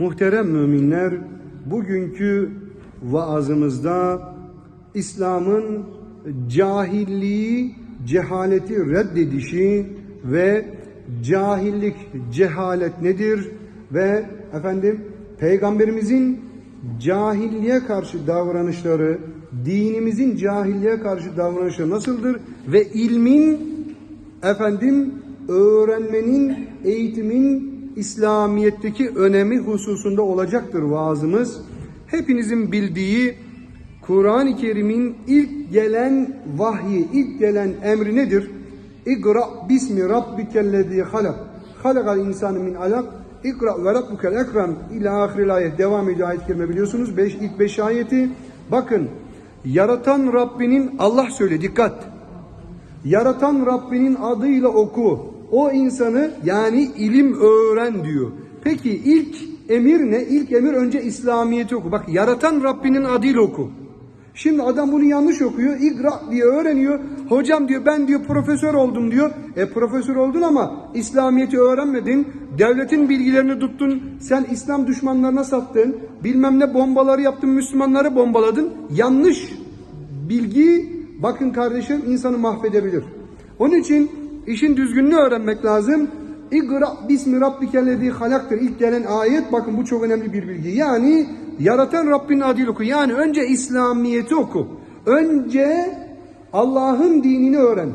Muhterem müminler, bugünkü vaazımızda İslam'ın cahilliği, cehaleti reddedişi ve cahillik, cehalet nedir ve efendim peygamberimizin cahilliğe karşı davranışları, dinimizin cahilliğe karşı davranışı nasıldır ve ilmin efendim öğrenmenin, eğitimin İslamiyet'teki önemi hususunda olacaktır vaazımız. Hepinizin bildiği Kur'an-ı Kerim'in ilk gelen vahyi, ilk gelen emri nedir? İkra bismi rabbikellezi halak. Halakal insanı min alak. İkra ve rabbukel ekrem ila ahiril ayet. Devam ediyor ayet-i kerime biliyorsunuz. Beş, ilk beş ayeti. Bakın yaratan Rabbinin Allah söyle dikkat. Yaratan Rabbinin adıyla oku. O insanı yani ilim öğren diyor. Peki ilk emir ne? İlk emir önce İslamiyet'i oku. Bak yaratan Rabbinin adıyla oku. Şimdi adam bunu yanlış okuyor. İkra diye öğreniyor. Hocam diyor ben diyor profesör oldum diyor. E profesör oldun ama İslamiyet'i öğrenmedin. Devletin bilgilerini tuttun. Sen İslam düşmanlarına sattın. Bilmem ne bombaları yaptın. Müslümanları bombaladın. Yanlış bilgi bakın kardeşim insanı mahvedebilir. Onun için işin düzgününü öğrenmek lazım. İkra bismi rabbikellezi halaktır. İlk gelen ayet bakın bu çok önemli bir bilgi. Yani yaratan Rabbinin adıyla oku. Yani önce İslamiyet'i oku. Önce Allah'ın dinini öğren.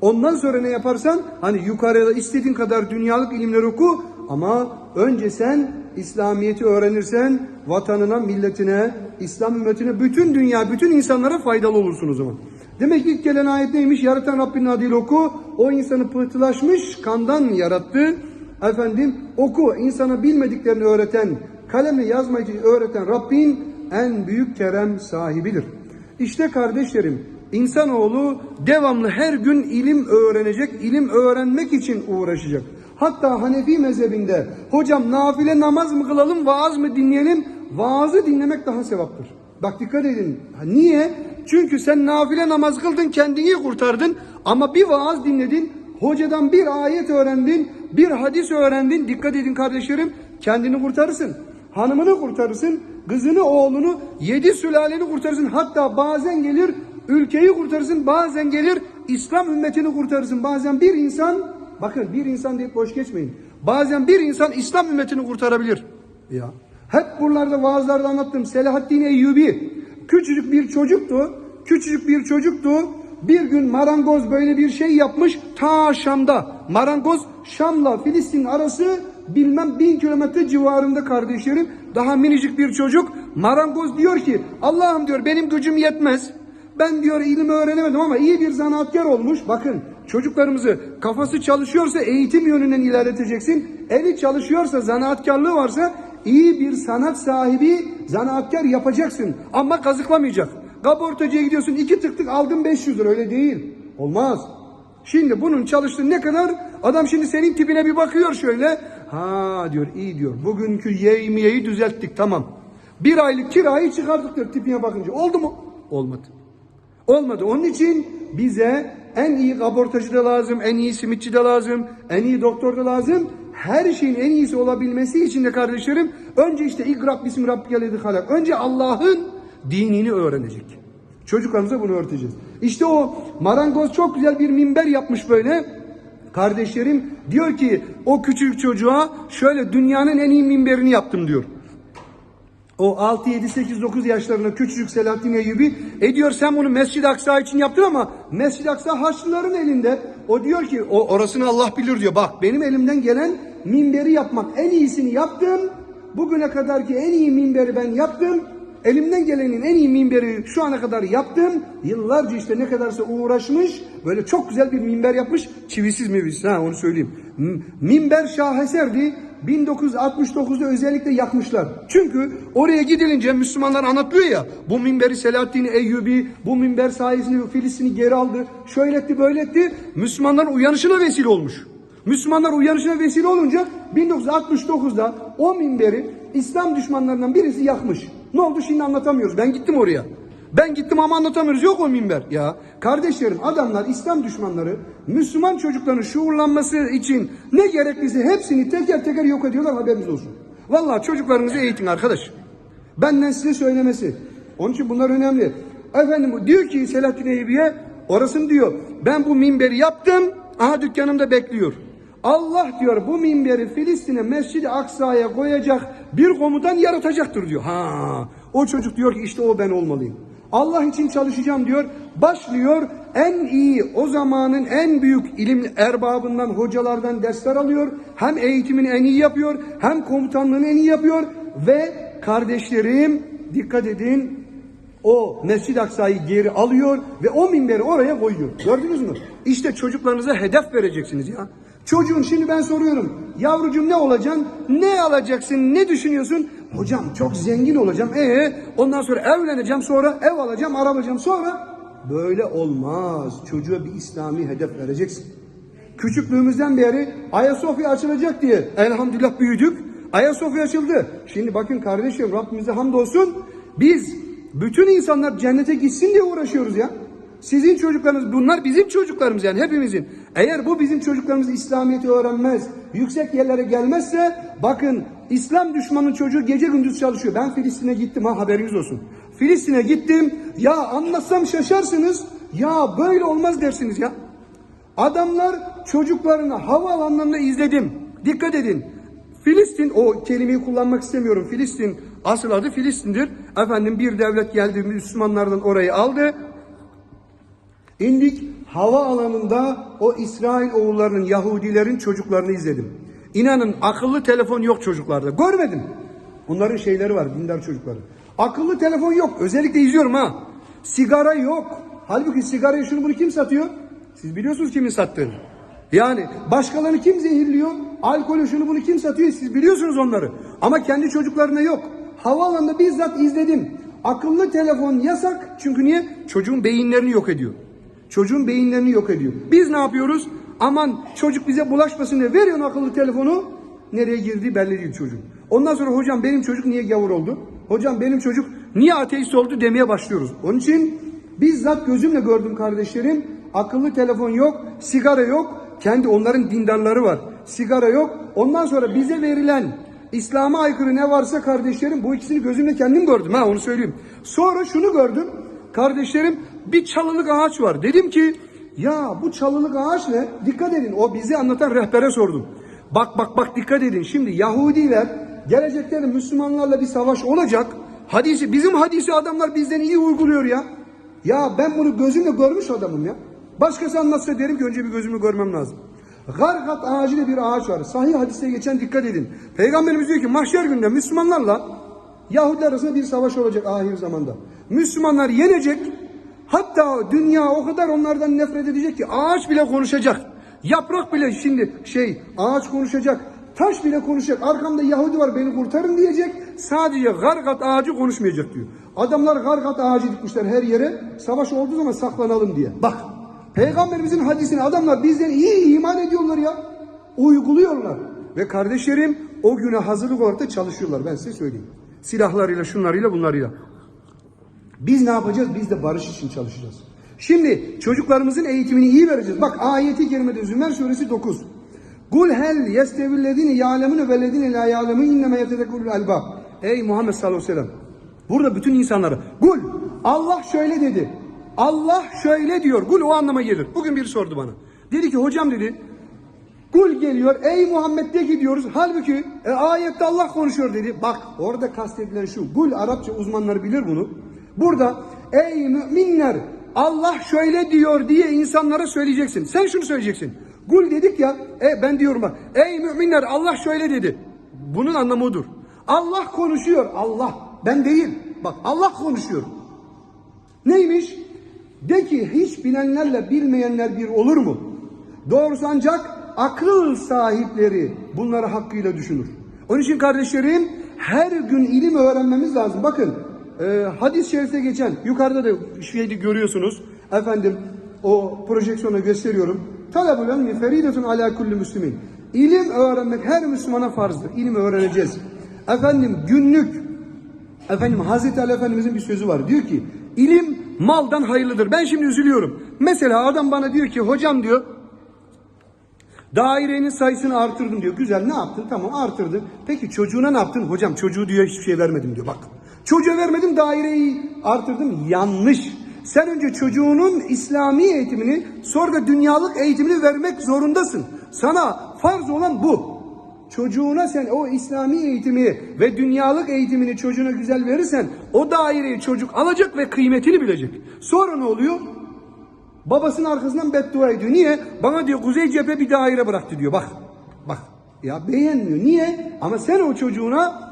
Ondan sonra ne yaparsan hani yukarıda istediğin kadar dünyalık ilimler oku ama önce sen İslamiyet'i öğrenirsen vatanına, milletine, İslam ümmetine, bütün dünya, bütün insanlara faydalı olursun o zaman. Demek ilk gelen ayet neymiş? Yaratan Rabbinin adıyla oku. O insanı pıhtılaşmış, kandan yarattı. Efendim oku. insana bilmediklerini öğreten, kalemle yazmayı öğreten Rabbin en büyük kerem sahibidir. İşte kardeşlerim, insanoğlu devamlı her gün ilim öğrenecek, ilim öğrenmek için uğraşacak. Hatta Hanefi mezhebinde hocam nafile namaz mı kılalım, vaaz mı dinleyelim? Vaazı dinlemek daha sevaptır. Bak dikkat edin. Niye? Çünkü sen nafile namaz kıldın, kendini kurtardın ama bir vaaz dinledin, hocadan bir ayet öğrendin, bir hadis öğrendin. Dikkat edin kardeşlerim, kendini kurtarırsın. Hanımını kurtarırsın, kızını, oğlunu, yedi sülaleni kurtarırsın. Hatta bazen gelir ülkeyi kurtarırsın, bazen gelir İslam ümmetini kurtarırsın. Bazen bir insan, bakın bir insan deyip boş geçmeyin. Bazen bir insan İslam ümmetini kurtarabilir. Ya. Hep buralarda vaazlarda anlattım. Selahaddin Eyyubi küçücük bir çocuktu. Küçücük bir çocuktu. Bir gün marangoz böyle bir şey yapmış ta Şam'da. Marangoz Şam'la Filistin arası bilmem bin kilometre civarında kardeşlerim. Daha minicik bir çocuk. Marangoz diyor ki Allah'ım diyor benim gücüm yetmez. Ben diyor ilim öğrenemedim ama iyi bir zanaatkar olmuş. Bakın çocuklarımızı kafası çalışıyorsa eğitim yönünden ilerleteceksin. Eli çalışıyorsa zanaatkarlığı varsa iyi bir sanat sahibi zanaatkar yapacaksın. Ama kazıklamayacak. Kaportacıya gidiyorsun iki tık tık aldın 500 lira öyle değil. Olmaz. Şimdi bunun çalıştığı ne kadar? Adam şimdi senin tipine bir bakıyor şöyle. Ha diyor iyi diyor. Bugünkü yevmiyeyi düzelttik tamam. Bir aylık kirayı çıkardık diyor tipine bakınca. Oldu mu? Olmadı. Olmadı. Onun için bize en iyi kaportacı da lazım, en iyi simitçi de lazım, en iyi doktor da lazım. Her şeyin en iyisi olabilmesi için de kardeşlerim önce işte İgrab bismi rabbiyelezi halak. Önce Allah'ın dinini öğrenecek. Çocuklarımıza bunu öğreteceğiz. İşte o marangoz çok güzel bir minber yapmış böyle. Kardeşlerim diyor ki o küçük çocuğa şöyle dünyanın en iyi minberini yaptım diyor. O 6, 7, 8, 9 yaşlarında küçücük Selahattin Eyyubi e diyor sen bunu Mescid-i Aksa için yaptın ama Mescid-i Aksa Haçlıların elinde. O diyor ki o orasını Allah bilir diyor. Bak benim elimden gelen minberi yapmak en iyisini yaptım. Bugüne kadar ki en iyi minberi ben yaptım. Elimden gelenin en iyi minberi şu ana kadar yaptım. Yıllarca işte ne kadarsa uğraşmış. Böyle çok güzel bir minber yapmış. Çivisiz mivisiz ha onu söyleyeyim. Minber şaheserdi. 1969'da özellikle yakmışlar. Çünkü oraya gidilince Müslümanlar anlatıyor ya bu minberi Selahaddin Eyyubi bu minber sayesinde Filistin'i geri aldı. Şöyle etti böyle etti. Müslümanların uyanışına vesile olmuş. Müslümanlar uyanışına vesile olunca 1969'da o minberi İslam düşmanlarından birisi yakmış. Ne oldu şimdi anlatamıyoruz. Ben gittim oraya. Ben gittim ama anlatamıyoruz. Yok o minber. Ya kardeşlerim adamlar İslam düşmanları Müslüman çocukların şuurlanması için ne gerekliyse hepsini teker teker yok ediyorlar haberiniz olsun. Vallahi çocuklarınızı eğitin arkadaş. Benden size söylemesi. Onun için bunlar önemli. Efendim diyor ki Selahattin Eyüp'e orasını diyor ben bu minberi yaptım aha dükkanımda bekliyor. Allah diyor bu minberi Filistin'e Mescid-i Aksa'ya koyacak bir komutan yaratacaktır diyor. Ha, o çocuk diyor ki işte o ben olmalıyım. Allah için çalışacağım diyor. Başlıyor en iyi o zamanın en büyük ilim erbabından hocalardan dersler alıyor. Hem eğitimini en iyi yapıyor hem komutanlığını en iyi yapıyor ve kardeşlerim dikkat edin o Mescid-i Aksa'yı geri alıyor ve o minberi oraya koyuyor. Gördünüz mü? İşte çocuklarınıza hedef vereceksiniz ya. Çocuğun şimdi ben soruyorum. Yavrucuğum ne olacaksın? Ne alacaksın? Ne düşünüyorsun? Hocam çok zengin olacağım. Ee, ondan sonra evleneceğim. Sonra ev alacağım, araba alacağım. Sonra böyle olmaz. Çocuğa bir İslami hedef vereceksin. Küçüklüğümüzden beri Ayasofya açılacak diye elhamdülillah büyüdük. Ayasofya açıldı. Şimdi bakın kardeşim Rabbimize hamdolsun. Biz bütün insanlar cennete gitsin diye uğraşıyoruz ya. Sizin çocuklarınız bunlar bizim çocuklarımız yani hepimizin. Eğer bu bizim çocuklarımız İslamiyet'i öğrenmez, yüksek yerlere gelmezse bakın İslam düşmanının çocuğu gece gündüz çalışıyor. Ben Filistin'e gittim ha haberiniz olsun. Filistin'e gittim. Ya anlatsam şaşarsınız. Ya böyle olmaz dersiniz ya. Adamlar çocuklarını havaalanlarında izledim. Dikkat edin. Filistin o kelimeyi kullanmak istemiyorum. Filistin asıl adı Filistin'dir. Efendim bir devlet geldi Müslümanlardan orayı aldı. İndik hava alanında o İsrail oğullarının Yahudilerin çocuklarını izledim. İnanın akıllı telefon yok çocuklarda. Görmedim. Bunların şeyleri var dindar çocukları. Akıllı telefon yok. Özellikle izliyorum ha. Sigara yok. Halbuki sigarayı şunu bunu kim satıyor? Siz biliyorsunuz kimin sattığını. Yani başkalarını kim zehirliyor? Alkolü şunu bunu kim satıyor? Siz biliyorsunuz onları. Ama kendi çocuklarına yok. Havaalanında bizzat izledim. Akıllı telefon yasak. Çünkü niye? Çocuğun beyinlerini yok ediyor. Çocuğun beyinlerini yok ediyor. Biz ne yapıyoruz? Aman çocuk bize bulaşmasın diye veriyorsun akıllı telefonu. Nereye girdiği belli değil çocuğun. Ondan sonra hocam benim çocuk niye gavur oldu? Hocam benim çocuk niye ateist oldu demeye başlıyoruz. Onun için bizzat gözümle gördüm kardeşlerim. Akıllı telefon yok, sigara yok. Kendi onların dindarları var. Sigara yok. Ondan sonra bize verilen İslam'a aykırı ne varsa kardeşlerim bu ikisini gözümle kendim gördüm ha onu söyleyeyim. Sonra şunu gördüm. Kardeşlerim bir çalılık ağaç var. Dedim ki ya bu çalılık ağaç ne? Dikkat edin o bizi anlatan rehbere sordum. Bak bak bak dikkat edin. Şimdi Yahudiler gelecekte de Müslümanlarla bir savaş olacak. Hadisi bizim hadisi adamlar bizden iyi uyguluyor ya. Ya ben bunu gözümle görmüş adamım ya. Başkası anlatsa derim ki önce bir gözümle görmem lazım. Gargat ağacı diye bir ağaç var. Sahih hadiste geçen dikkat edin. Peygamberimiz diyor ki mahşer günde Müslümanlarla Yahudiler arasında bir savaş olacak ahir zamanda. Müslümanlar yenecek. Hatta dünya o kadar onlardan nefret edecek ki ağaç bile konuşacak. Yaprak bile şimdi şey ağaç konuşacak. Taş bile konuşacak. Arkamda Yahudi var beni kurtarın diyecek. Sadece gargat ağacı konuşmayacak diyor. Adamlar gargat ağacı dikmişler her yere. Savaş olduğu zaman saklanalım diye. Bak Peygamberimizin hadisini adamlar bizden iyi iman ediyorlar ya. Uyguluyorlar. Ve kardeşlerim o güne hazırlık olarak da çalışıyorlar ben size söyleyeyim. Silahlarıyla şunlarıyla bunlarıyla. Biz ne yapacağız? Biz de barış için çalışacağız. Şimdi çocuklarımızın eğitimini iyi vereceğiz. Bak ayeti kerimede Zümer suresi 9. Kul hel yestevillezine ya'lemune vellezine la ya'lemun innema yetezekkurul albab. Ey Muhammed sallallahu aleyhi ve sellem. Burada bütün insanlara kul Allah şöyle dedi. Allah şöyle diyor. Kul o anlama gelir. Bugün biri sordu bana. Dedi ki hocam dedi Kul geliyor. Ey Muhammed de gidiyoruz. Halbuki e, ayette Allah konuşuyor dedi. Bak orada kastedilen şu. Kul Arapça uzmanları bilir bunu. Burada ey müminler Allah şöyle diyor diye insanlara söyleyeceksin. Sen şunu söyleyeceksin. Kul dedik ya. E, ben diyorum bak. Ey müminler Allah şöyle dedi. Bunun anlamı odur. Allah konuşuyor. Allah. Ben değil. Bak Allah konuşuyor. Neymiş? De ki hiç bilenlerle bilmeyenler bir olur mu? Doğrusu ancak akıl sahipleri bunları hakkıyla düşünür. Onun için kardeşlerim her gün ilim öğrenmemiz lazım. Bakın e, hadis-i şerifte geçen yukarıda da şeydi görüyorsunuz. Efendim o projeksiyona gösteriyorum. Talabul ilmi feridetun ala kulli müslimin. İlim öğrenmek her Müslümana farzdır. İlim öğreneceğiz. Efendim günlük Efendim Hazreti Ali Efendimizin bir sözü var. Diyor ki ilim maldan hayırlıdır. Ben şimdi üzülüyorum. Mesela adam bana diyor ki hocam diyor Dairenin sayısını artırdım diyor. Güzel ne yaptın? Tamam artırdın. Peki çocuğuna ne yaptın? Hocam çocuğu diyor hiçbir şey vermedim diyor. Bak çocuğa vermedim daireyi artırdım. Yanlış. Sen önce çocuğunun İslami eğitimini sonra da dünyalık eğitimini vermek zorundasın. Sana farz olan bu. Çocuğuna sen o İslami eğitimi ve dünyalık eğitimini çocuğuna güzel verirsen o daireyi çocuk alacak ve kıymetini bilecek. Sonra ne oluyor? Babasının arkasından beddua ediyor. Niye? Bana diyor Kuzey Cephe bir daire bıraktı diyor. Bak. Bak. Ya beğenmiyor. Niye? Ama sen o çocuğuna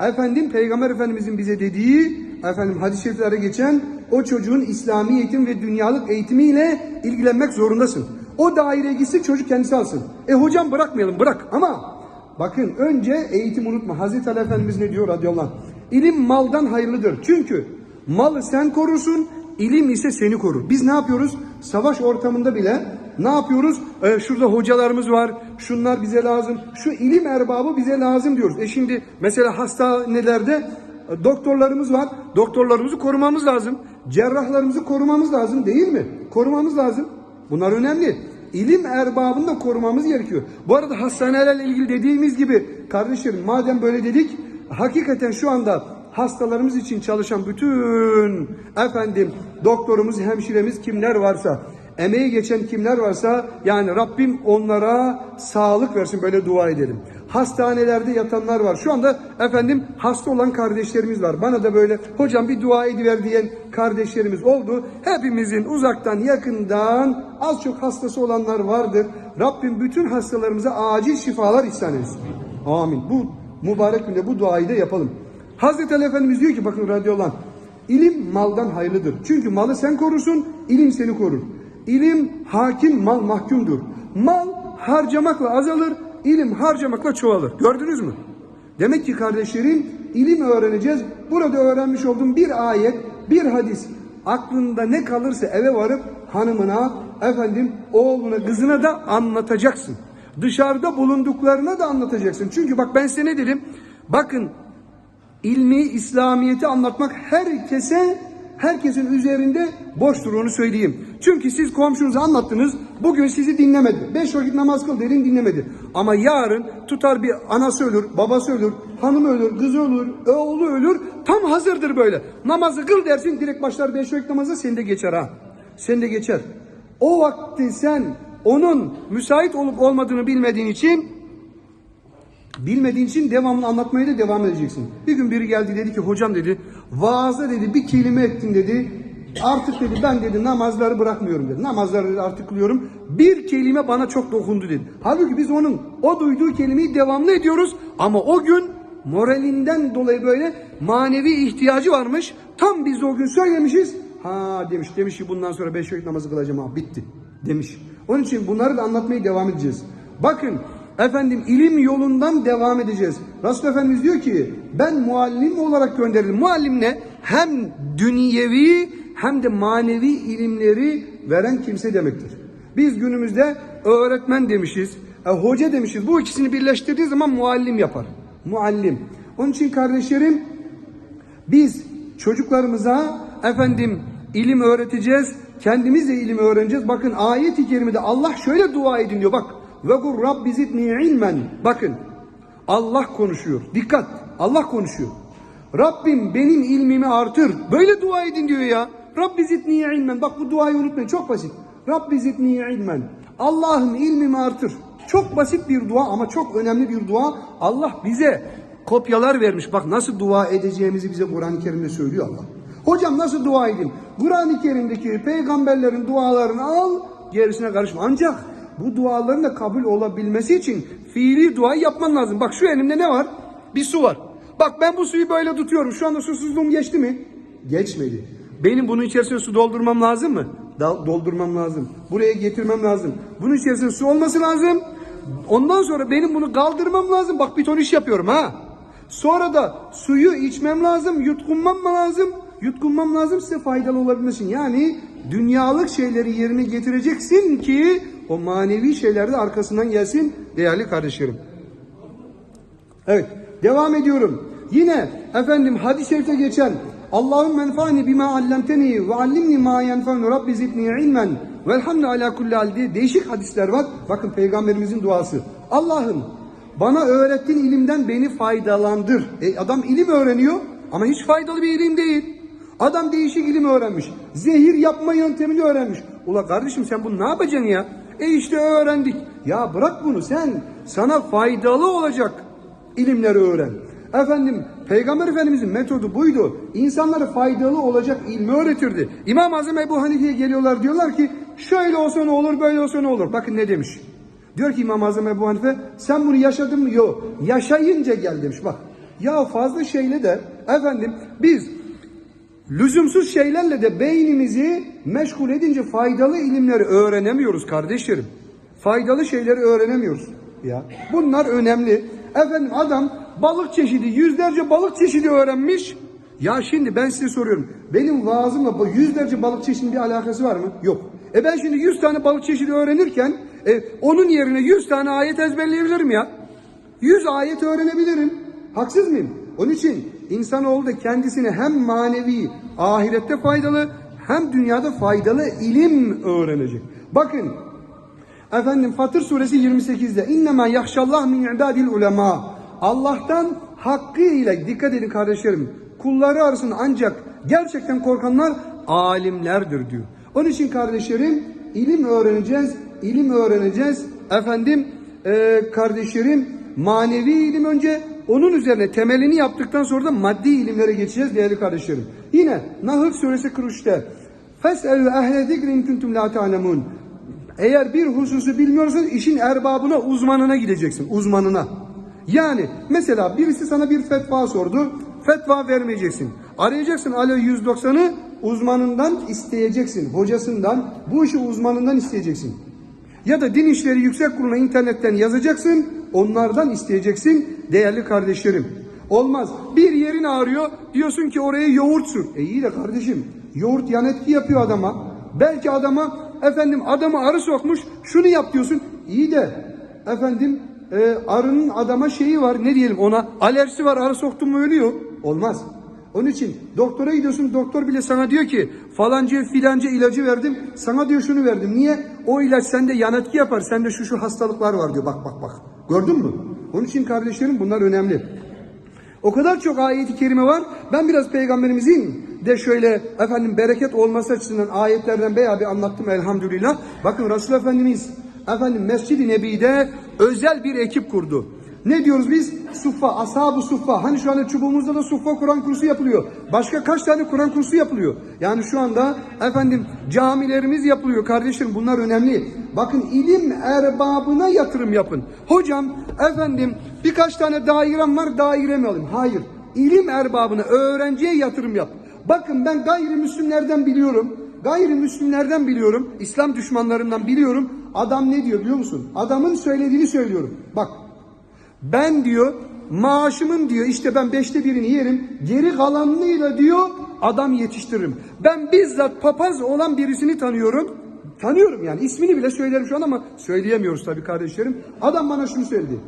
efendim Peygamber Efendimizin bize dediği efendim hadis-i şeriflere geçen o çocuğun İslami eğitim ve dünyalık eğitimiyle ilgilenmek zorundasın. O daireye gitsin çocuk kendisi alsın. E hocam bırakmayalım bırak ama bakın önce eğitim unutma. Hazreti Ali Efendimiz ne diyor radıyallahu anh? İlim maldan hayırlıdır. Çünkü malı sen korursun, ilim ise seni korur. Biz ne yapıyoruz? Savaş ortamında bile ne yapıyoruz? Ee, şurada hocalarımız var, şunlar bize lazım, şu ilim erbabı bize lazım diyoruz. E şimdi mesela hastanelerde e, doktorlarımız var, doktorlarımızı korumamız lazım. Cerrahlarımızı korumamız lazım değil mi? Korumamız lazım. Bunlar önemli. İlim erbabını da korumamız gerekiyor. Bu arada hastanelerle ilgili dediğimiz gibi kardeşlerim madem böyle dedik hakikaten şu anda hastalarımız için çalışan bütün efendim doktorumuz, hemşiremiz kimler varsa emeği geçen kimler varsa yani Rabbim onlara sağlık versin böyle dua edelim. Hastanelerde yatanlar var. Şu anda efendim hasta olan kardeşlerimiz var. Bana da böyle hocam bir dua ediver diyen kardeşlerimiz oldu. Hepimizin uzaktan yakından az çok hastası olanlar vardır. Rabbim bütün hastalarımıza acil şifalar ihsan etsin. Amin. Bu mübarek günde bu duayı da yapalım. Hazreti Ali Efendimiz diyor ki bakın radıyallahu anh, ilim maldan hayırlıdır. Çünkü malı sen korursun, ilim seni korur. İlim hakim, mal mahkumdur. Mal harcamakla azalır, ilim harcamakla çoğalır. Gördünüz mü? Demek ki kardeşlerim ilim öğreneceğiz. Burada öğrenmiş olduğum bir ayet, bir hadis aklında ne kalırsa eve varıp hanımına, efendim oğluna, kızına da anlatacaksın. Dışarıda bulunduklarına da anlatacaksın. Çünkü bak ben size ne dedim? Bakın ilmi, İslamiyet'i anlatmak herkese, herkesin üzerinde boştur onu söyleyeyim. Çünkü siz komşunuza anlattınız, bugün sizi dinlemedi. Beş vakit namaz kıl dedin dinlemedi. Ama yarın tutar bir anası ölür, babası ölür, hanımı ölür, kızı ölür, oğlu ölür. Tam hazırdır böyle. Namazı kıl dersin direkt başlar beş vakit namaza sende geçer ha. Sende geçer. O vakti sen onun müsait olup olmadığını bilmediğin için Bilmediğin için devamlı anlatmaya da devam edeceksin. Bir gün biri geldi dedi ki hocam dedi vaazda dedi bir kelime ettin dedi. Artık dedi ben dedi namazları bırakmıyorum dedi. Namazları artık kılıyorum. Bir kelime bana çok dokundu dedi. Halbuki biz onun o duyduğu kelimeyi devamlı ediyoruz. Ama o gün moralinden dolayı böyle manevi ihtiyacı varmış. Tam biz o gün söylemişiz. Ha demiş demiş ki bundan sonra beş vakit namazı kılacağım ha bitti demiş. Onun için bunları da anlatmaya devam edeceğiz. Bakın Efendim ilim yolundan devam edeceğiz. Resul Efendimiz diyor ki ben muallim olarak gönderildim. Muallim ne? Hem dünyevi hem de manevi ilimleri veren kimse demektir. Biz günümüzde öğretmen demişiz, e, hoca demişiz. Bu ikisini birleştirdiği zaman muallim yapar. Muallim. Onun için kardeşlerim biz çocuklarımıza efendim ilim öğreteceğiz. Kendimiz de ilim öğreneceğiz. Bakın ayet-i kerimede Allah şöyle dua edin diyor. Bak ve kur Rabbi zidni ilmen. Bakın Allah konuşuyor. Dikkat. Allah konuşuyor. Rabbim benim ilmimi artır. Böyle dua edin diyor ya. Rabbi zidni ilmen. Bak bu duayı unutmayın. Çok basit. Rabbi zidni ilmen. Allah'ım ilmimi artır. Çok basit bir dua ama çok önemli bir dua. Allah bize kopyalar vermiş. Bak nasıl dua edeceğimizi bize Kur'an-ı Kerim'de söylüyor Allah. Hocam nasıl dua edin? Kur'an-ı Kerim'deki peygamberlerin dualarını al, gerisine karışma. Ancak bu duaların da kabul olabilmesi için fiili duayı yapman lazım. Bak şu elimde ne var? Bir su var. Bak ben bu suyu böyle tutuyorum. Şu anda susuzluğum geçti mi? Geçmedi. Benim bunun içerisine su doldurmam lazım mı? Doldurmam lazım. Buraya getirmem lazım. Bunun içerisinde su olması lazım. Ondan sonra benim bunu kaldırmam lazım. Bak bir ton iş yapıyorum ha. Sonra da suyu içmem lazım, yutkunmam lazım? Yutkunmam lazım size faydalı olabilmesi için. Yani dünyalık şeyleri yerine getireceksin ki o manevi şeyler de arkasından gelsin değerli kardeşlerim. Evet devam ediyorum. Yine efendim hadis-i şerifte geçen Allahümme enfani bima allamteni ve allimni ma yenfa'ni rabbi zidni ilmen velhamdü ala kulli hal diye değişik hadisler var. Bakın peygamberimizin duası. Allah'ım bana öğrettiğin ilimden beni faydalandır. E, adam ilim öğreniyor ama hiç faydalı bir ilim değil. Adam değişik ilim öğrenmiş. Zehir yapma yöntemini öğrenmiş. Ula kardeşim sen bunu ne yapacaksın ya? E işte öğrendik. Ya bırak bunu sen. Sana faydalı olacak ilimleri öğren. Efendim Peygamber Efendimizin metodu buydu. İnsanlara faydalı olacak ilmi öğretirdi. İmam Azam Ebu Hanife'ye geliyorlar diyorlar ki şöyle olsa ne olur böyle olsa ne olur. Bakın ne demiş. Diyor ki İmam Azam Ebu Hanife sen bunu yaşadın mı? Yok. Yaşayınca gel demiş bak. Ya fazla şeyle de efendim biz lüzumsuz şeylerle de beynimizi meşgul edince faydalı ilimleri öğrenemiyoruz kardeşlerim. Faydalı şeyleri öğrenemiyoruz. Ya bunlar önemli. Efendim adam balık çeşidi yüzlerce balık çeşidi öğrenmiş. Ya şimdi ben size soruyorum. Benim vaazımla bu yüzlerce balık çeşidinin bir alakası var mı? Yok. E ben şimdi 100 tane balık çeşidi öğrenirken e, onun yerine 100 tane ayet ezberleyebilirim ya. 100 ayet öğrenebilirim. Haksız mıyım? Onun için insanoğlu da kendisine hem manevi ahirette faydalı hem dünyada faydalı ilim öğrenecek. Bakın efendim Fatır suresi 28'de innema yahşallah min ibadil ulema. Allah'tan hakkıyla dikkat edin kardeşlerim. Kulları arasında ancak gerçekten korkanlar alimlerdir diyor. Onun için kardeşlerim ilim öğreneceğiz, ilim öğreneceğiz. Efendim e, kardeşlerim manevi ilim önce onun üzerine temelini yaptıktan sonra da maddi ilimlere geçeceğiz değerli kardeşlerim. Yine Nahl suresi 43'te Fes'elü ehle zikrin kuntum la ta'lemun. Eğer bir hususu bilmiyorsanız işin erbabına, uzmanına gideceksin. Uzmanına. Yani mesela birisi sana bir fetva sordu. Fetva vermeyeceksin. Arayacaksın alo 190'ı uzmanından isteyeceksin. Hocasından, bu işi uzmanından isteyeceksin. Ya da Din İşleri Yüksek Kurulu'na internetten yazacaksın. Onlardan isteyeceksin değerli kardeşlerim. Olmaz. Bir yerin ağrıyor. Diyorsun ki oraya yoğurt sür. E iyi de kardeşim. Yoğurt yan etki yapıyor adama. Belki adama efendim adamı arı sokmuş. Şunu yap diyorsun. İyi de efendim e, arının adama şeyi var. Ne diyelim ona? Alerjisi var. Arı soktun mu ölüyor. Olmaz. Onun için doktora gidiyorsun doktor bile sana diyor ki falanca filanca ilacı verdim sana diyor şunu verdim. Niye? O ilaç sende yan etki yapar sende şu şu hastalıklar var diyor bak bak bak. Gördün mü? Onun için kardeşlerim bunlar önemli. O kadar çok ayeti kerime var. Ben biraz peygamberimizin de şöyle efendim bereket olması açısından ayetlerden bayağı bir anlattım elhamdülillah. Bakın Resul Efendimiz efendim Mescid-i Nebi'de özel bir ekip kurdu. Ne diyoruz biz? Suffa, ashab-ı suffa. Hani şu anda çubuğumuzda da suffa Kur'an kursu yapılıyor. Başka kaç tane Kur'an kursu yapılıyor? Yani şu anda efendim camilerimiz yapılıyor kardeşlerim. Bunlar önemli. Bakın ilim erbabına yatırım yapın. Hocam efendim birkaç tane dairem var daire mi alayım? Hayır. İlim erbabına, öğrenciye yatırım yap. Bakın ben gayrimüslimlerden biliyorum. Gayrimüslimlerden biliyorum. İslam düşmanlarından biliyorum. Adam ne diyor biliyor musun? Adamın söylediğini söylüyorum. Bak ben diyor maaşımın diyor işte ben beşte birini yerim. Geri kalanıyla diyor adam yetiştiririm. Ben bizzat papaz olan birisini tanıyorum. Tanıyorum yani ismini bile söylerim şu an ama söyleyemiyoruz tabii kardeşlerim. Adam bana şunu söyledi.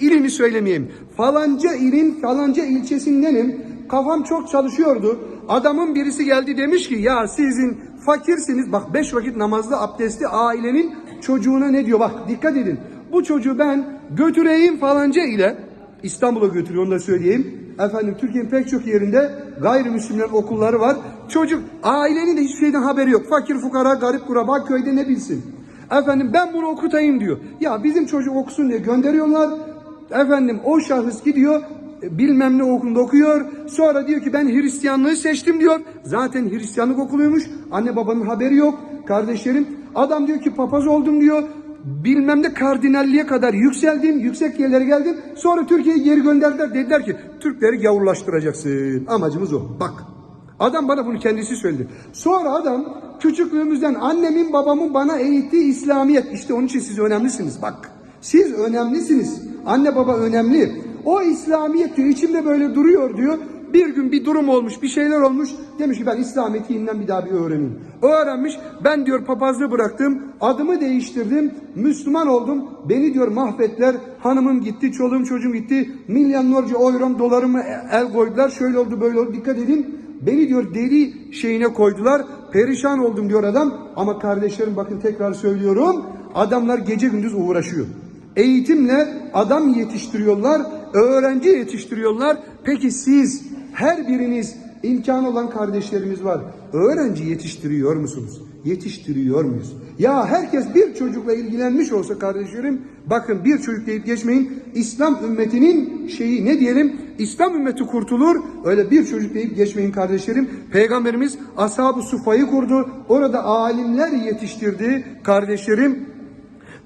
İlini söylemeyeyim. Falanca ilin falanca ilçesindenim. Kafam çok çalışıyordu. Adamın birisi geldi demiş ki ya sizin fakirsiniz. Bak beş vakit namazlı abdestli ailenin çocuğuna ne diyor? Bak dikkat edin. Bu çocuğu ben götüreyim falanca ile İstanbul'a götürüyor onu da söyleyeyim. Efendim Türkiye'nin pek çok yerinde gayrimüslimlerin okulları var. Çocuk ailenin de hiçbir şeyden haberi yok. Fakir fukara garip kuraba köyde ne bilsin. Efendim ben bunu okutayım diyor. Ya bizim çocuk okusun diye gönderiyorlar. Efendim o şahıs gidiyor bilmem ne okulunda okuyor. Sonra diyor ki ben Hristiyanlığı seçtim diyor. Zaten Hristiyanlık okuluymuş. Anne babanın haberi yok. Kardeşlerim adam diyor ki papaz oldum diyor. Bilmem ne kardinalliğe kadar yükseldim. Yüksek yerlere geldim. Sonra Türkiye'ye geri gönderdiler. Dediler ki Türkleri gavurlaştıracaksın. Amacımız o. Bak. Adam bana bunu kendisi söyledi. Sonra adam küçüklüğümüzden annemin babamın bana eğittiği İslamiyet. İşte onun için siz önemlisiniz. Bak. Siz önemlisiniz. Anne baba önemli. O İslamiyet diyor içimde böyle duruyor diyor. Bir gün bir durum olmuş, bir şeyler olmuş. Demiş ki ben İslamiyet'i yeniden bir daha bir öğreneyim. Öğrenmiş. Ben diyor papazlığı bıraktım. Adımı değiştirdim. Müslüman oldum. Beni diyor mahvettiler. Hanımım gitti, çoluğum çocuğum gitti. Milyonlarca eurom, dolarımı el koydular. Şöyle oldu, böyle oldu. Dikkat edin. beni diyor deli şeyine koydular. Perişan oldum diyor adam. Ama kardeşlerim bakın tekrar söylüyorum. Adamlar gece gündüz uğraşıyor. Eğitimle adam yetiştiriyorlar, öğrenci yetiştiriyorlar. Peki siz her biriniz imkanı olan kardeşlerimiz var. Öğrenci yetiştiriyor musunuz? Yetiştiriyor muyuz? Ya herkes bir çocukla ilgilenmiş olsa kardeşlerim bakın bir çocuk deyip geçmeyin. İslam ümmetinin şeyi ne diyelim? İslam ümmeti kurtulur. Öyle bir çocuk deyip geçmeyin kardeşlerim. Peygamberimiz Ashab-ı Sufa'yı kurdu. Orada alimler yetiştirdi kardeşlerim.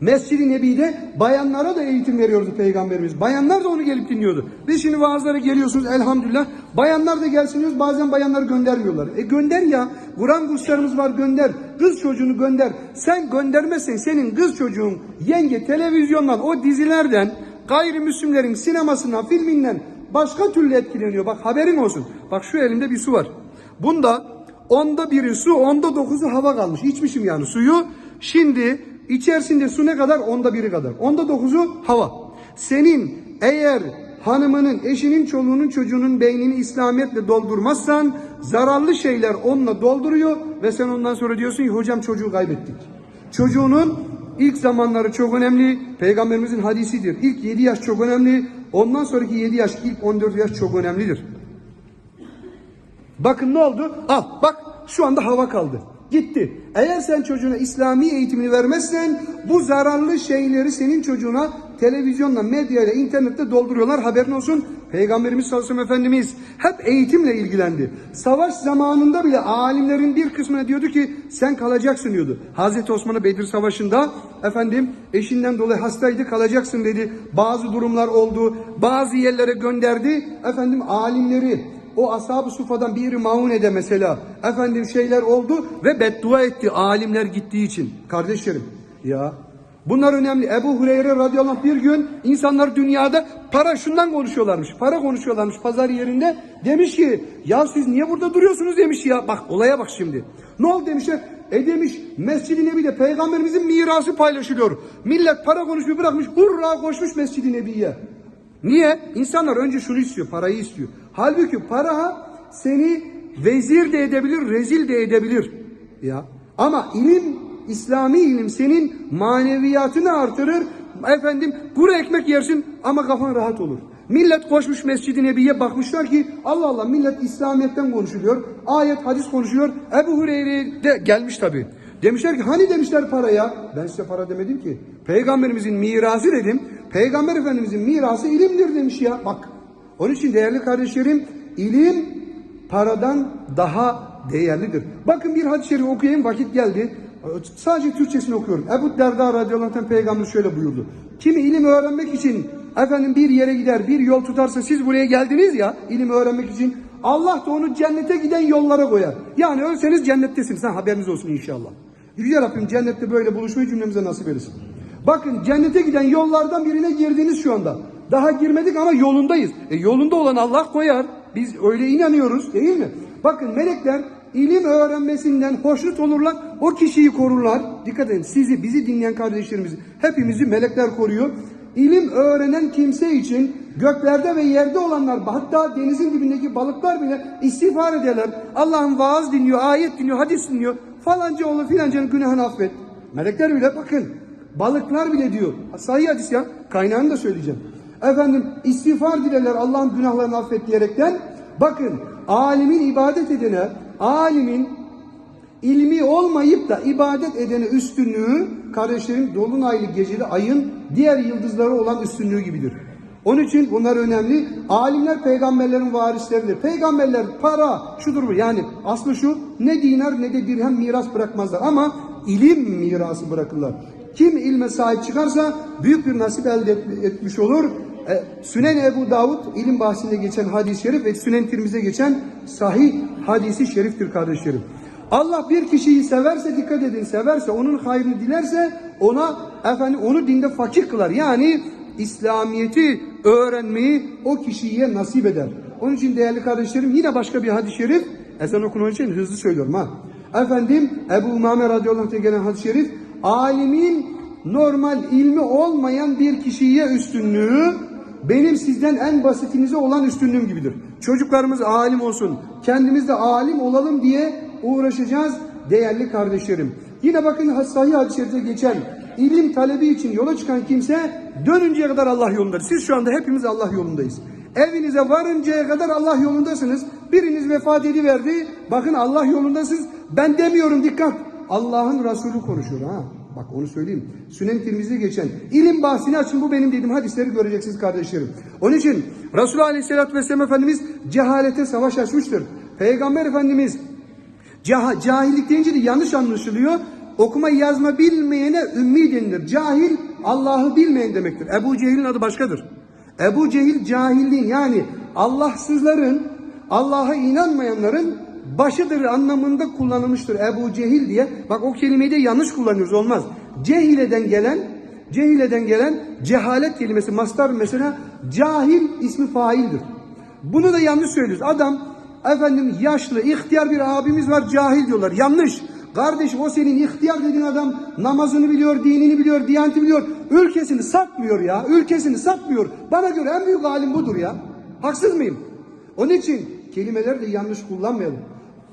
Mescid-i Nebi'de bayanlara da eğitim veriyordu Peygamberimiz. Bayanlar da onu gelip dinliyordu. Biz şimdi vaazlara geliyorsunuz elhamdülillah. Bayanlar da gelsin diyoruz. Bazen bayanları göndermiyorlar. E gönder ya. Kur'an kurslarımız var gönder. Kız çocuğunu gönder. Sen göndermezsen senin kız çocuğun yenge televizyondan o dizilerden gayrimüslimlerin sinemasından filminden başka türlü etkileniyor. Bak haberin olsun. Bak şu elimde bir su var. Bunda onda biri su onda dokuzu hava kalmış. İçmişim yani suyu. Şimdi içerisinde su ne kadar? Onda biri kadar. Onda dokuzu hava. Senin eğer hanımının, eşinin, çoluğunun, çocuğunun beynini İslamiyetle doldurmazsan zararlı şeyler onunla dolduruyor ve sen ondan sonra diyorsun ki hocam çocuğu kaybettik. Çocuğunun ilk zamanları çok önemli. Peygamberimizin hadisidir. İlk 7 yaş çok önemli. Ondan sonraki 7 yaş, ilk 14 yaş çok önemlidir. Bakın ne oldu? Al bak şu anda hava kaldı. Gitti. Eğer sen çocuğuna İslami eğitimini vermezsen bu zararlı şeyleri senin çocuğuna televizyonla, medyayla, internette dolduruyorlar. Haberin olsun. Peygamberimiz sallallahu aleyhi ve sellem Efendimiz hep eğitimle ilgilendi. Savaş zamanında bile alimlerin bir kısmına diyordu ki sen kalacaksın diyordu. Hazreti Osman'a Bedir Savaşı'nda efendim eşinden dolayı hastaydı kalacaksın dedi. Bazı durumlar oldu. Bazı yerlere gönderdi. Efendim alimleri o ashab-ı sufadan bir maunede mesela efendim şeyler oldu ve beddua etti alimler gittiği için. Kardeşlerim ya bunlar önemli. Ebu Hureyre radıyallahu anh bir gün insanlar dünyada para şundan konuşuyorlarmış. Para konuşuyorlarmış pazar yerinde. Demiş ki ya siz niye burada duruyorsunuz demiş ya. Bak olaya bak şimdi. Ne oldu demişler. E demiş Mescid-i Nebi'de peygamberimizin mirası paylaşılıyor. Millet para konuşuyor bırakmış hurra koşmuş Mescid-i Nebi'ye. Niye? İnsanlar önce şunu istiyor, parayı istiyor. Halbuki para seni vezir de edebilir, rezil de edebilir. Ya. Ama ilim, İslami ilim senin maneviyatını artırır. Efendim kuru ekmek yersin ama kafan rahat olur. Millet koşmuş Mescid-i Nebi'ye bakmışlar ki Allah Allah millet İslamiyet'ten konuşuluyor. Ayet, hadis konuşuyor. Ebu Hureyre de gelmiş tabii. Demişler ki hani demişler paraya. Ben size para demedim ki. Peygamberimizin mirası dedim. Peygamber Efendimizin mirası ilimdir demiş ya. Bak. Onun için değerli kardeşlerim ilim paradan daha değerlidir. Bakın bir hadis-i şerif okuyayım vakit geldi. Sadece Türkçesini okuyorum. Ebu Derda radıyallahu anh peygamber şöyle buyurdu. Kimi ilim öğrenmek için efendim bir yere gider bir yol tutarsa siz buraya geldiniz ya ilim öğrenmek için Allah da onu cennete giden yollara koyar. Yani ölseniz cennettesiniz. Ha, haberiniz olsun inşallah. Yüce Rabbim cennette böyle buluşmayı cümlemize nasip etsin. Bakın cennete giden yollardan birine girdiniz şu anda. Daha girmedik ama yolundayız. E, yolunda olan Allah koyar. Biz öyle inanıyoruz değil mi? Bakın melekler ilim öğrenmesinden hoşnut olurlar. O kişiyi korurlar. Dikkat edin sizi bizi dinleyen kardeşlerimizi hepimizi melekler koruyor. İlim öğrenen kimse için göklerde ve yerde olanlar hatta denizin dibindeki balıklar bile istiğfar ederler. Allah'ın vaaz dinliyor, ayet dinliyor, hadis dinliyor. Falanca oğlu filancanın günahını affet. Melekler bile bakın balıklar bile diyor. Sahih hadis ya kaynağını da söyleyeceğim. Efendim istiğfar dilerler Allah'ın günahlarını affet diyerekten. Bakın alimin ibadet edene, alimin ilmi olmayıp da ibadet edene üstünlüğü kardeşlerim dolunaylı geceli ayın diğer yıldızları olan üstünlüğü gibidir. Onun için bunlar önemli. Alimler peygamberlerin varisleridir. Peygamberler para şudur bu yani aslı şu ne dinar ne de dirhem miras bırakmazlar ama ilim mirası bırakırlar. Kim ilme sahip çıkarsa büyük bir nasip elde etmiş olur. E, Sünen Ebu Davud ilim bahsinde geçen hadis-i şerif ve Sünen Tirmizi'de geçen sahih hadisi şeriftir kardeşlerim. Allah bir kişiyi severse dikkat edin severse onun hayrını dilerse ona efendim onu dinde fakir kılar. Yani İslamiyeti öğrenmeyi o kişiye nasip eder. Onun için değerli kardeşlerim yine başka bir hadis-i şerif ezan okunan için hızlı söylüyorum ha. Efendim Ebu Umame radıyallahu anh'ta gelen hadis-i şerif alimin normal ilmi olmayan bir kişiye üstünlüğü benim sizden en basitinize olan üstünlüğüm gibidir. Çocuklarımız alim olsun. Kendimiz de alim olalım diye uğraşacağız değerli kardeşlerim. Yine bakın sahih şerifte geçen ilim talebi için yola çıkan kimse dönünceye kadar Allah yolundadır. Siz şu anda hepimiz Allah yolundayız. Evinize varıncaya kadar Allah yolundasınız. Biriniz vefat ediverdi. Bakın Allah yolundasınız. Ben demiyorum dikkat. Allah'ın Resulü konuşuyor ha. Bak onu söyleyeyim. Sünen Tirmizi'de geçen ilim bahsini açın bu benim dediğim hadisleri göreceksiniz kardeşlerim. Onun için Resulullah Aleyhisselatü Vesselam Efendimiz cehalete savaş açmıştır. Peygamber Efendimiz Cah cahillik deyince de yanlış anlaşılıyor. Okuma yazma bilmeyene ümmi denilir. Cahil Allah'ı bilmeyen demektir. Ebu Cehil'in adı başkadır. Ebu Cehil cahilliğin yani Allahsızların, Allah'a inanmayanların başıdır anlamında kullanılmıştır Ebu Cehil diye. Bak o kelimeyi de yanlış kullanıyoruz olmaz. Cehileden gelen Cehileden gelen cehalet kelimesi mastar mesela cahil ismi faildir. Bunu da yanlış söylüyoruz. Adam efendim yaşlı ihtiyar bir abimiz var cahil diyorlar. Yanlış. Kardeşim o senin ihtiyar dediğin adam namazını biliyor, dinini biliyor, diyaneti biliyor. Ülkesini satmıyor ya. Ülkesini satmıyor. Bana göre en büyük alim budur ya. Haksız mıyım? Onun için kelimeleri de yanlış kullanmayalım.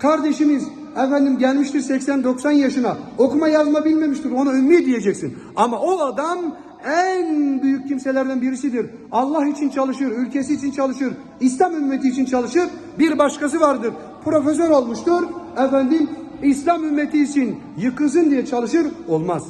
Kardeşimiz efendim gelmiştir 80-90 yaşına okuma yazma bilmemiştir ona ümmi diyeceksin. Ama o adam en büyük kimselerden birisidir. Allah için çalışır, ülkesi için çalışır, İslam ümmeti için çalışır. Bir başkası vardır. Profesör olmuştur. Efendim İslam ümmeti için yıkılsın diye çalışır. Olmaz.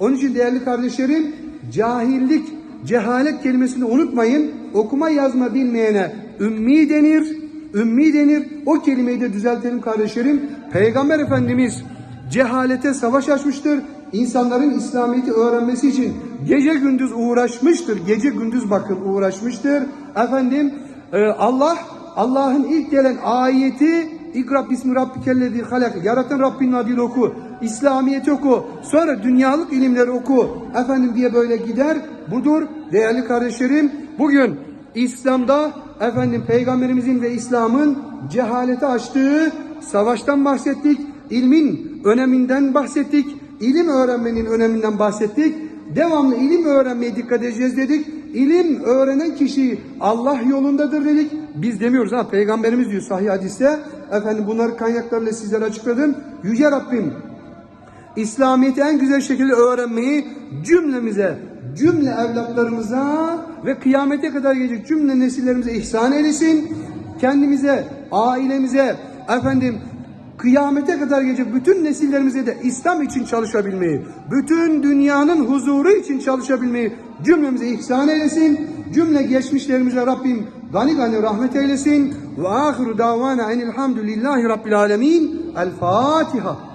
Onun için değerli kardeşlerim cahillik, cehalet kelimesini unutmayın. Okuma yazma bilmeyene ümmi denir. Ümmi denir. O kelimeyi de düzeltelim kardeşlerim. Peygamber Efendimiz cehalete savaş açmıştır. İnsanların İslamiyet'i öğrenmesi için gece gündüz uğraşmıştır. Gece gündüz bakın uğraşmıştır. Efendim e, Allah Allah'ın ilk gelen ayeti İkra bismi rabbikellezi halak. Yaratan Rabbinin adıyla oku. İslamiyeti oku. Sonra dünyalık ilimleri oku. Efendim diye böyle gider. Budur değerli kardeşlerim. Bugün İslam'da efendim peygamberimizin ve İslam'ın cehalete açtığı savaştan bahsettik. ilmin öneminden bahsettik. ilim öğrenmenin öneminden bahsettik. Devamlı ilim öğrenmeye dikkat edeceğiz dedik. İlim öğrenen kişi Allah yolundadır dedik. Biz demiyoruz ha peygamberimiz diyor sahih hadiste. Efendim bunları kaynaklarla sizlere açıkladım. Yüce Rabbim İslamiyet'i en güzel şekilde öğrenmeyi cümlemize, cümle evlatlarımıza ve kıyamete kadar gelecek cümle nesillerimize ihsan eylesin. Kendimize, ailemize, efendim kıyamete kadar gelecek bütün nesillerimize de İslam için çalışabilmeyi, bütün dünyanın huzuru için çalışabilmeyi cümlemize ihsan eylesin. Cümle geçmişlerimize Rabbim gani gani rahmet eylesin. Ve ahiru davana enilhamdülillahi rabbil alemin. El Fatiha.